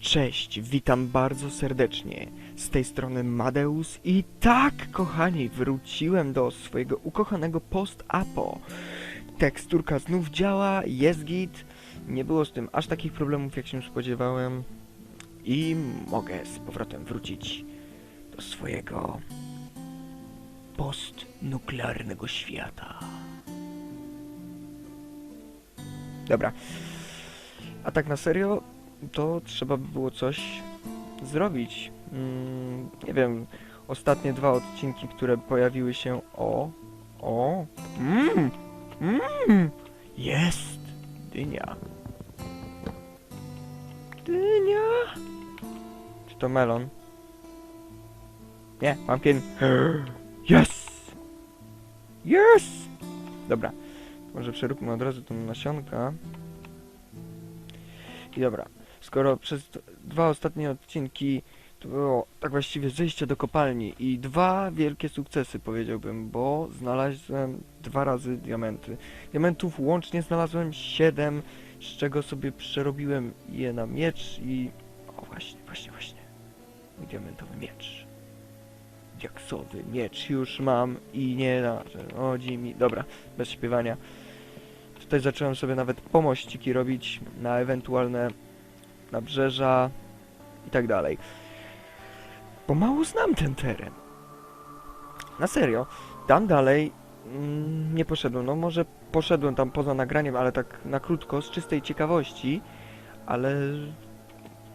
Cześć, witam bardzo serdecznie. Z tej strony Madeus i tak, kochani, wróciłem do swojego ukochanego post-apo. Teksturka znów działa, jest git. Nie było z tym aż takich problemów, jak się spodziewałem. I mogę z powrotem wrócić do swojego postnuklearnego świata. Dobra. A tak na serio, to trzeba by było coś zrobić. Mm, nie wiem, ostatnie dwa odcinki, które pojawiły się o... O... Mmm! Mmm! Jest! Dynia. Dynia! Czy to melon? Nie, pumpkin. Yes! Yes! Dobra. Może przeróbmy od razu tą nasionka. I dobra, skoro przez dwa ostatnie odcinki to było tak właściwie zejście do kopalni i dwa wielkie sukcesy powiedziałbym, bo znalazłem dwa razy diamenty. Diamentów łącznie znalazłem 7, z czego sobie przerobiłem je na miecz i... O właśnie, właśnie, właśnie. Mój diamentowy miecz. Diaksowy miecz już mam i nie że chodzi mi... Dobra, bez śpiewania. Tutaj zacząłem sobie nawet pomościki robić na ewentualne nabrzeża i tak dalej. Pomału znam ten teren. Na serio. Tam dalej mm, nie poszedłem. No może poszedłem tam poza nagraniem, ale tak na krótko, z czystej ciekawości, ale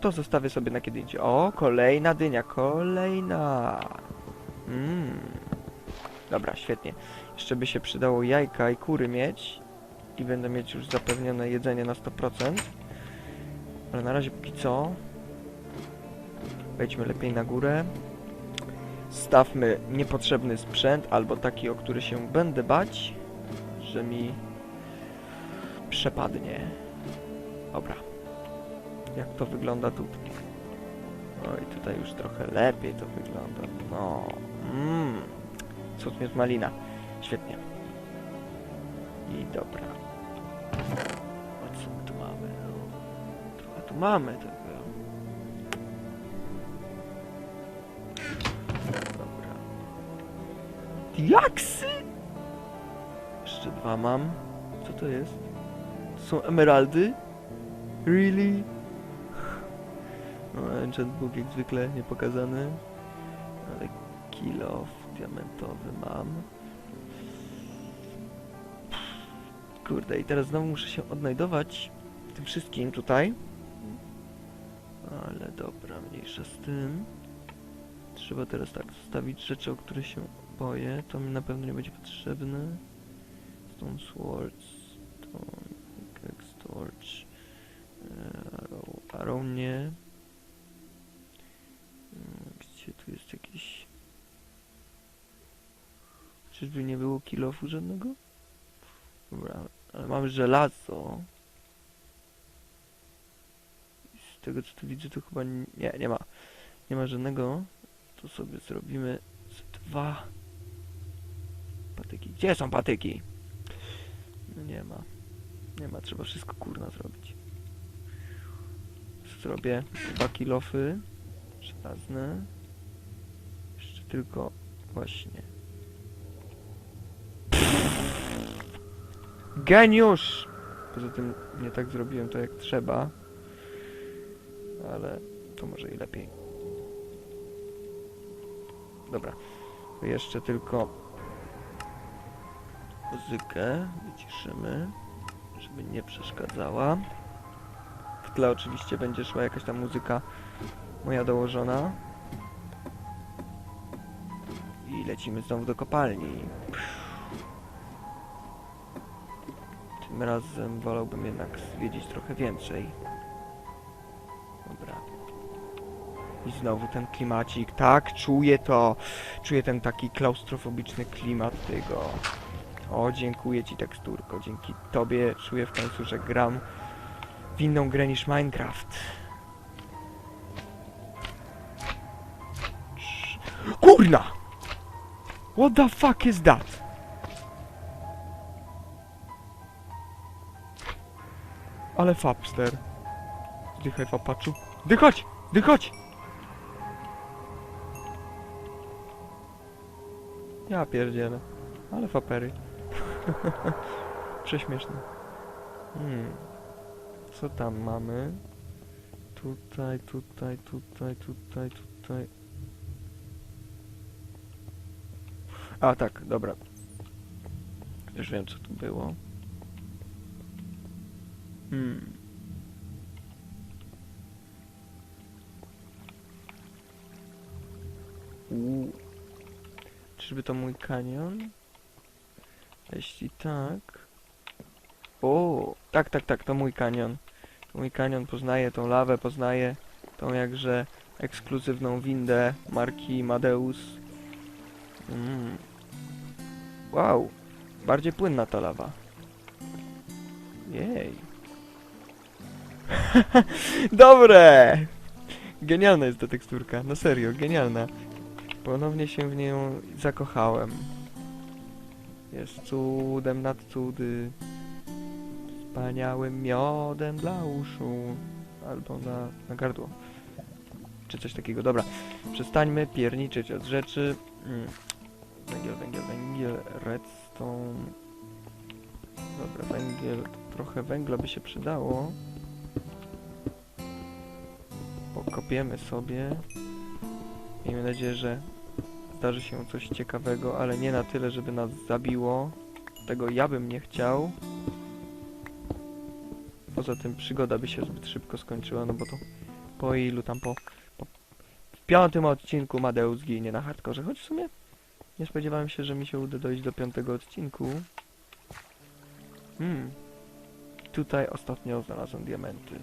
to zostawię sobie na kiedy indziej. O, kolejna dynia, kolejna. Mm. Dobra, świetnie. Jeszcze by się przydało jajka i kury mieć i będę mieć już zapewnione jedzenie na 100%. Ale na razie póki co wejdźmy lepiej na górę. Stawmy niepotrzebny sprzęt albo taki, o który się będę bać, że mi przepadnie. Dobra. Jak to wygląda tutaj? Oj, tutaj już trochę lepiej to wygląda. No. Mmm. Cud jest malina. Świetnie. I dobra. Tu mamy tego. Dobra. Diaksy! Jeszcze dwa mam. Co to jest? To są emeraldy? Really? No, enchant book jak zwykle niepokazany. Ale kill off diamentowy mam. Kurde, i teraz znowu muszę się odnajdować tym wszystkim tutaj. Ale dobra, mniejsza z tym. Trzeba teraz tak zostawić rzeczy, o które się boję. To mi na pewno nie będzie potrzebne. Stone Swords, Stone Pickaxe, Torch, Arrow, Arrow nie. Mm, Gdzie tu jest jakiś... Czyżby nie było kilofu żadnego? Dobra, ale mamy żelazo. I Z tego co tu widzę to chyba nie, nie ma. Nie ma żadnego. To sobie zrobimy z dwa patyki. Gdzie są patyki? No nie ma. Nie ma, trzeba wszystko kurna zrobić. Zrobię dwa kilofy żelazne. Jeszcze tylko właśnie Geniusz! Poza tym nie tak zrobiłem to jak trzeba. Ale to może i lepiej. Dobra. Jeszcze tylko muzykę wyciszymy, żeby nie przeszkadzała. W tle oczywiście będzie szła jakaś tam muzyka moja dołożona. I lecimy znowu do kopalni. Tym razem wolałbym jednak zwiedzić trochę więcej. I znowu ten klimacik. Tak, czuję to. Czuję ten taki klaustrofobiczny klimat tego. O, dziękuję ci teksturko. Dzięki tobie czuję w końcu, że gram w inną grę niż Minecraft. Kurna! What the fuck is that? Ale Fapster. Zdychaj Fapaczu. Wychodź! Wychodź! Ja pierdzielę. Ale fapery. Prześmieszne. Hmm. Co tam mamy? Tutaj, tutaj, tutaj, tutaj, tutaj. A tak, dobra. Już wiem co tu było. Hmm. Uuu. Czyżby to mój kanion? Jeśli tak... O, tak, tak, tak, to mój kanion. Mój kanion poznaje tą lawę, poznaje tą jakże ekskluzywną windę marki Madeus. Mm. Wow, bardziej płynna ta lawa. Jej. Dobre! Genialna jest ta teksturka, na serio, genialna. Ponownie się w nią zakochałem. Jest cudem nad cudy. Wspaniałym miodem dla uszu. Albo na, na gardło. Czy coś takiego. Dobra. Przestańmy pierniczyć od rzeczy. Mm. Węgiel, węgiel, węgiel. Redstone. Dobra, węgiel. Trochę węgla by się przydało. Pokopiemy sobie. Miejmy nadzieję, że zdarzy się coś ciekawego, ale nie na tyle, żeby nas zabiło. Tego ja bym nie chciał. Poza tym przygoda by się zbyt szybko skończyła, no bo to po ilu tam po, po w piątym odcinku Madeusz ginie na hardkorze, choć w sumie nie spodziewałem się, że mi się uda dojść do piątego odcinku. Hmm. Tutaj ostatnio znalazłem diamenty.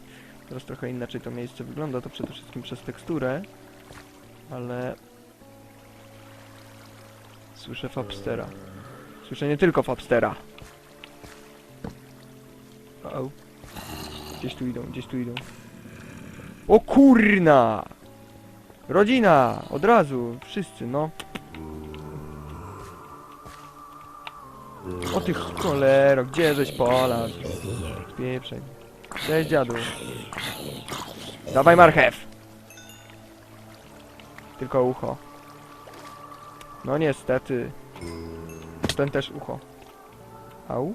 Teraz trochę inaczej to miejsce wygląda, to przede wszystkim przez teksturę, ale Słyszę Fabstera. Słyszę nie tylko Fabstera. O. Gdzieś tu idą, gdzieś tu idą. O kurna! Rodzina! Od razu! Wszyscy, no. O tych cholero, gdzie żeś polazł? Spieprzaj. Cześć dziadu. Dawaj marchew! Tylko ucho. No niestety. Ten też ucho. Au.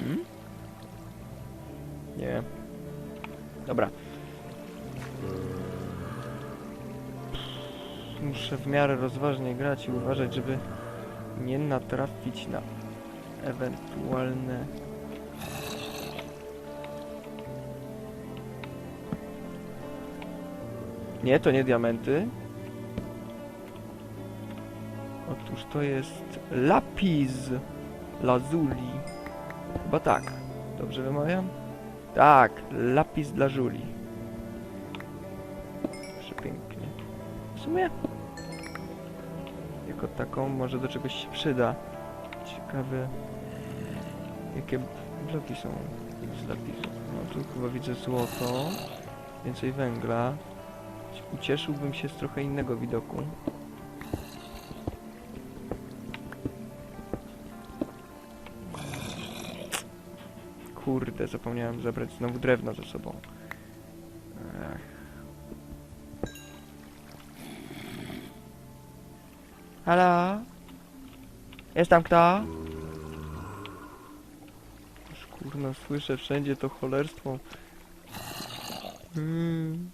Hmm? Nie. Dobra. Muszę w miarę rozważnie grać i uważać, żeby nie natrafić na ewentualne... Nie, to nie diamenty. Otóż to jest lapis lazuli. Chyba tak. Dobrze wymawiam? Tak, lapis dla Juli. Przepięknie. W sumie jako taką może do czegoś się przyda. Ciekawe jakie bloki są z lapisu. No tu chyba widzę złoto, więcej węgla. Ucieszyłbym się z trochę innego widoku. Kurde, zapomniałem zabrać znowu drewno ze sobą. Ech. Halo? Jest tam kto? Kurna, słyszę wszędzie to cholerstwo. Hmm.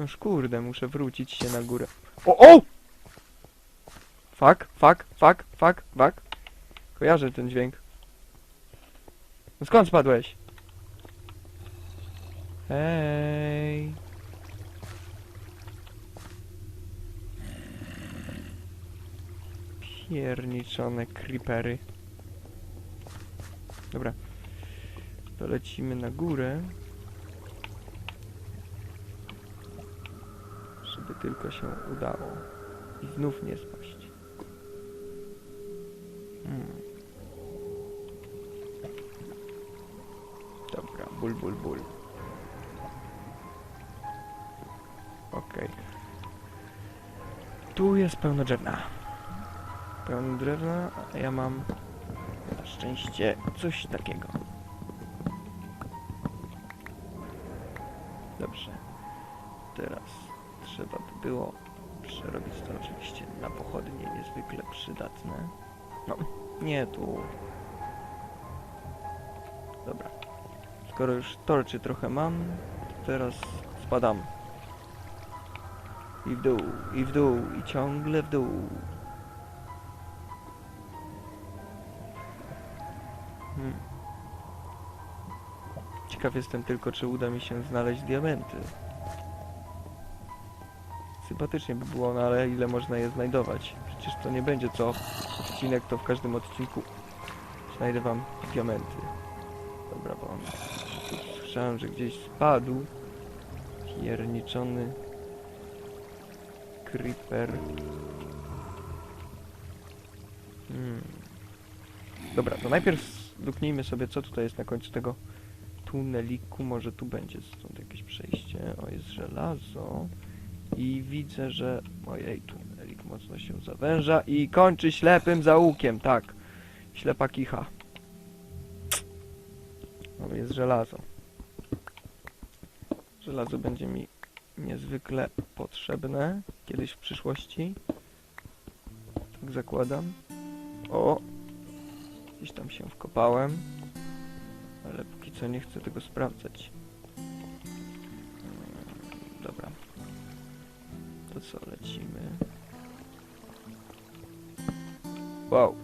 Noż kurde, muszę wrócić się na górę. O, o! Fuck, fuck, fuck, fuck, fuck. Kojarzę ten dźwięk. No skąd spadłeś? Hej. Pierniczone creepery. Dobra. To lecimy na górę. Tylko się udało. I znów nie spaść. Hmm. Dobra, ból, ból, ból. Okej. Tu jest pełno drewna. Pełno drewna, a ja mam szczęście coś takiego. Dobrze. Było przerobić to oczywiście na pochodnie niezwykle przydatne. No, nie tu. Dobra. Skoro już torczy trochę mam, to teraz spadam. I w dół, i w dół, i ciągle w dół. Hmm. Ciekaw jestem tylko, czy uda mi się znaleźć diamenty. Sympatycznie by było, no ale ile można je znajdować? Przecież to nie będzie co odcinek, to w każdym odcinku znajdę wam diamenty. Dobra, bo on... Słyszałem, że gdzieś spadł. Pierniczony creeper. Hmm. Dobra, to najpierw luknijmy sobie, co tutaj jest na końcu tego tuneliku. Może tu będzie stąd jakieś przejście. O, jest żelazo. I widzę, że... Ojej, tunelik mocno się zawęża i kończy ślepym zaułkiem, tak. Ślepa kicha. No, jest żelazo. Żelazo będzie mi niezwykle potrzebne kiedyś w przyszłości. Tak zakładam. O! Gdzieś tam się wkopałem. Ale póki co nie chcę tego sprawdzać. Co, lecimy? Wow.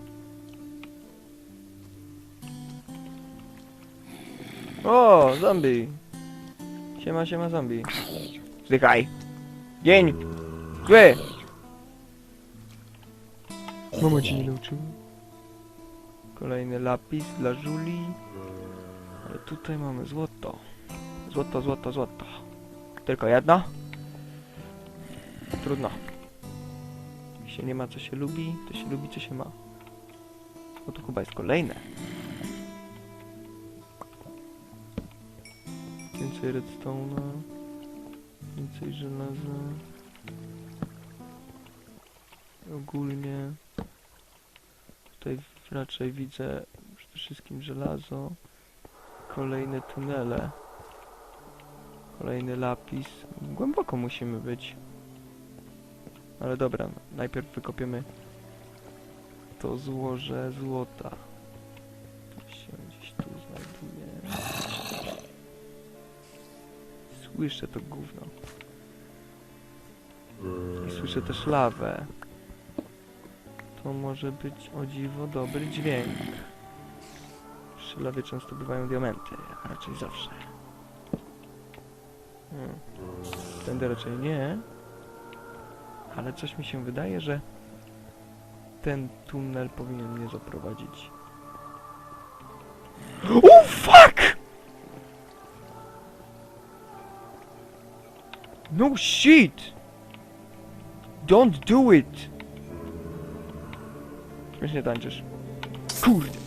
O, zombie. Siema, siema, zombie. Zdychaj. Dzień. Zły. Mama ci nie nauczyła. Kolejny lapis dla Julii. Ale tutaj mamy złoto. Złoto, złoto, złoto. Tylko jedno? Trudno. Jak się nie ma co się lubi, to się lubi co się ma. O tu chyba jest kolejne. Więcej redstone'a. Więcej żelaza. Ogólnie tutaj raczej widzę przede wszystkim żelazo. Kolejne tunele. Kolejny lapis. Głęboko musimy być. Ale dobra, najpierw wykopiemy to złoże złota. Się gdzieś tu znajduje. Słyszę to gówno. I słyszę też lawę. To może być o dziwo dobry dźwięk. Przy lawie często bywają diamenty, a raczej zawsze. Hmm. Tędy raczej nie. Ale coś mi się wydaje, że ten tunel powinien mnie zaprowadzić. Oh fuck! No shit! Don't do it! Śmiesznie tańczysz. Kurde!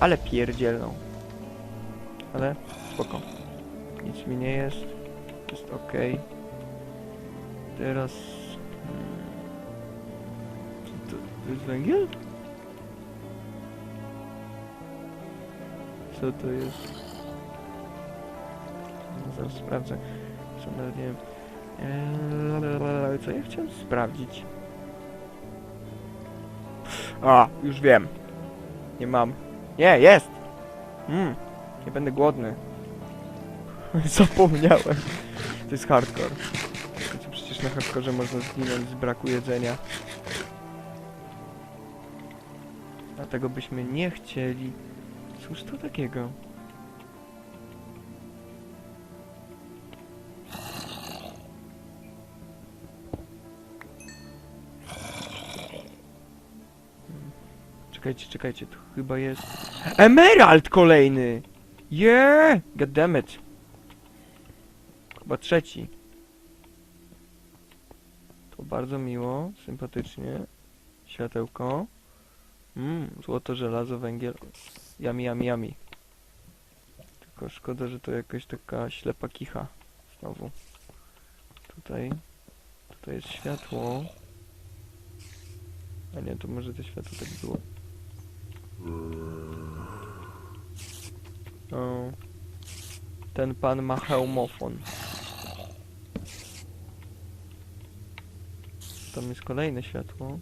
Ale pierdzielną. Ale spoko. Nic mi nie jest. Jest ok. Teraz... hmm, to, to jest węgiel? Co to jest? No, zaraz sprawdzę. Co nawet nie wiem. Eee, co ja chciałem sprawdzić? A, już wiem. Nie mam. Nie, jest! Mm, nie będę głodny. Zapomniałem. To jest hardcore. Przecież na hardkorze można zginąć z braku jedzenia. Dlatego byśmy nie chcieli. Cóż to takiego? Czekajcie, czekajcie, to chyba jest... Emerald kolejny! Yeah! God damn it. Chyba trzeci. To bardzo miło, sympatycznie. Światełko. Mmm, złoto, żelazo, węgiel. Yummy, yummy, yummy. Tylko szkoda, że to jakaś taka ślepa kicha. Znowu. Tutaj. Tutaj jest światło. A nie, to może to światło tak było. O. Ten pan ma hełmofon. Tam jest kolejne światło.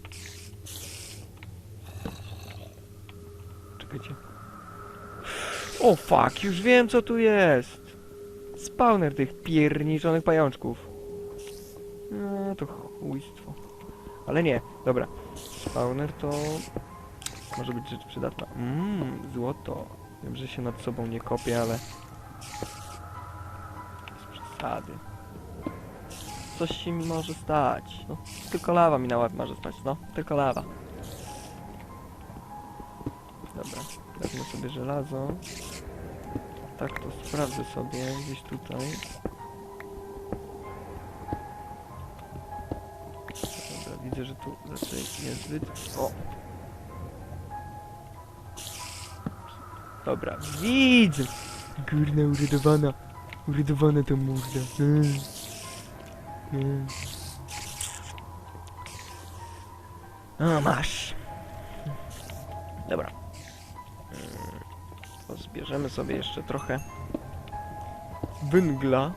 Czekajcie. O fuck, już wiem co tu jest. Spawner tych pierniczonych pajączków. No to chujstwo. Ale nie, dobra. Spawner to może być rzecz przydatna. Mmm, złoto. Wiem, że się nad sobą nie kopię, ale... Bez przesady. Coś się mi może stać. No, tylko lawa mi na łeb może stać, no. Tylko lawa. Dobra, wezmę sobie żelazo. Tak to sprawdzę sobie gdzieś tutaj. Dobra, widzę, że tu raczej niezbyt... O! Dobra, widzę! Górna urydowana. Urydowana to morda. Mm. Mm. A, masz. Dobra. Mm, to Zbierzemy sobie jeszcze trochę węgla.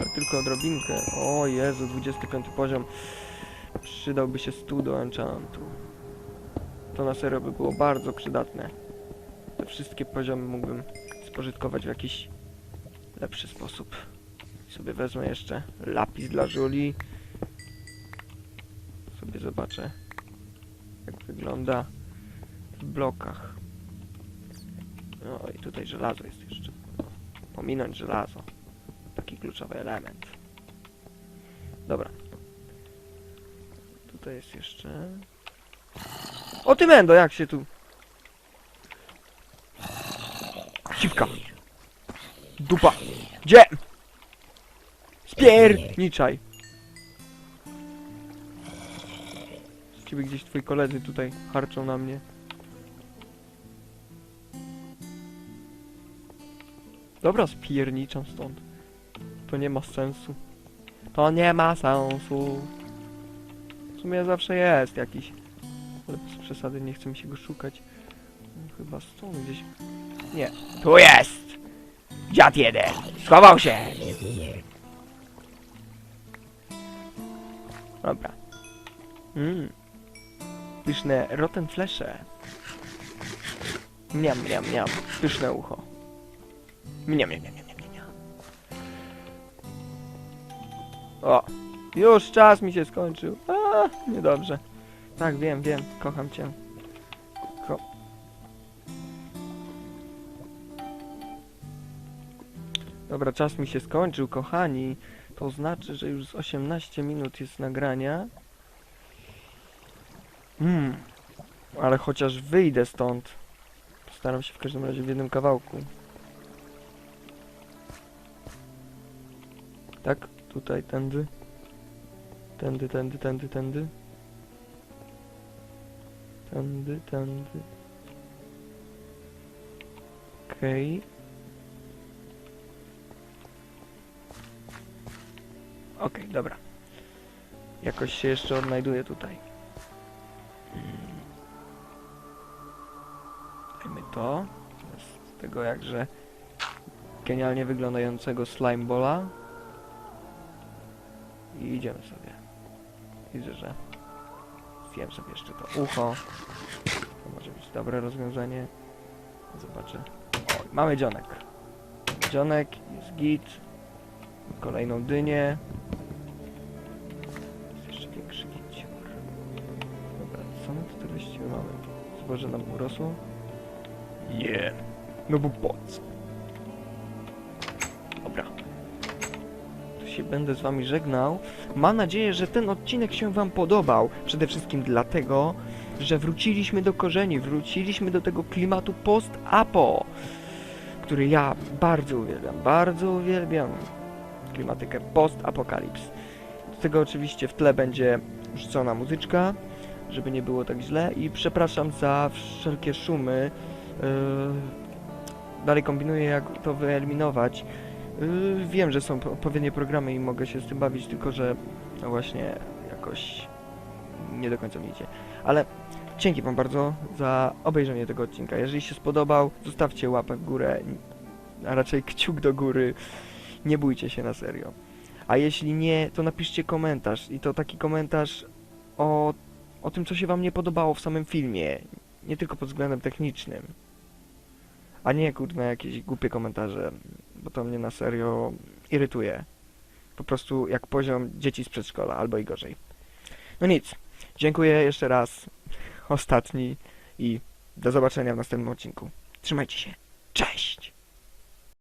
Ale tylko odrobinkę. O Jezu, 25 poziom. Przydałby się stół do enchantu. To na serio by było bardzo przydatne. Te wszystkie poziomy mógłbym spożytkować w jakiś lepszy sposób. Sobie wezmę jeszcze lapis dla Żuli. Sobie zobaczę jak wygląda w blokach. No i tutaj żelazo jest jeszcze. Pominąć żelazo. Taki kluczowy element. Dobra. Tutaj jest jeszcze... O ty mendo, jak się tu... Siwka. Dupa. Gdzie? Spierniczaj. Z ciebie gdzieś twoi koledzy tutaj harczą na mnie. Dobra, spierniczam stąd. To nie ma sensu. To nie ma sensu. W sumie zawsze jest jakiś. Ale bez przesady nie chce mi się go szukać. Chyba stąd gdzieś. Nie. Tu jest! Dziad jeden! Schował się! Dobra. Mmm. Pyszne rotten flesze. Miam, miam, miam. Pyszne ucho. Miam, miam, miam, miam, miam, miam. O! Już czas mi się skończył. A, niedobrze. Tak, wiem, wiem. Kocham cię. Ko Dobra, czas mi się skończył, kochani. To znaczy, że już z 18 minut jest nagrania. Hmm. Ale chociaż wyjdę stąd. Postaram się w każdym razie w jednym kawałku. Tak, tutaj, tędy. Tędy, tędy, tędy, tędy. Tędy, tędy. Okej. Okej, dobra. Jakoś się jeszcze odnajduję tutaj. Dajmy to. Z tego jakże genialnie wyglądającego slime bola. I idziemy sobie. Widzę, że zjem sobie jeszcze to ucho. To może być dobre rozwiązanie. Zobaczę. O, mamy dzionek. Dzionek, jest git. Kolejną dynię. Jest jeszcze większy gicior. Dobra, co my tutaj właściwie mamy? Zboże nam urosło? Nie. No bo po co? Dobra. To się będę z wami żegnał. Mam nadzieję, że ten odcinek się wam podobał. Przede wszystkim dlatego, że wróciliśmy do korzeni, wróciliśmy do tego klimatu post-apo, który ja bardzo uwielbiam, bardzo uwielbiam klimatykę post-apokalips. Do tego oczywiście w tle będzie rzucona muzyczka, żeby nie było tak źle i przepraszam za wszelkie szumy. Yy, dalej kombinuję jak to wyeliminować. Yy, wiem, że są odpowiednie programy i mogę się z tym bawić, tylko że no właśnie jakoś nie do końca idzie. Ale dzięki wam bardzo za obejrzenie tego odcinka. Jeżeli się spodobał, zostawcie łapę w górę, a raczej kciuk do góry. Nie bójcie się na serio. A jeśli nie, to napiszcie komentarz i to taki komentarz o, o tym, co się wam nie podobało w samym filmie. Nie tylko pod względem technicznym. A nie kurwa jakieś głupie komentarze, bo to mnie na serio irytuje. Po prostu jak poziom dzieci z przedszkola, albo i gorzej. No nic. Dziękuję jeszcze raz. Ostatni i do zobaczenia w następnym odcinku. Trzymajcie się. Cześć!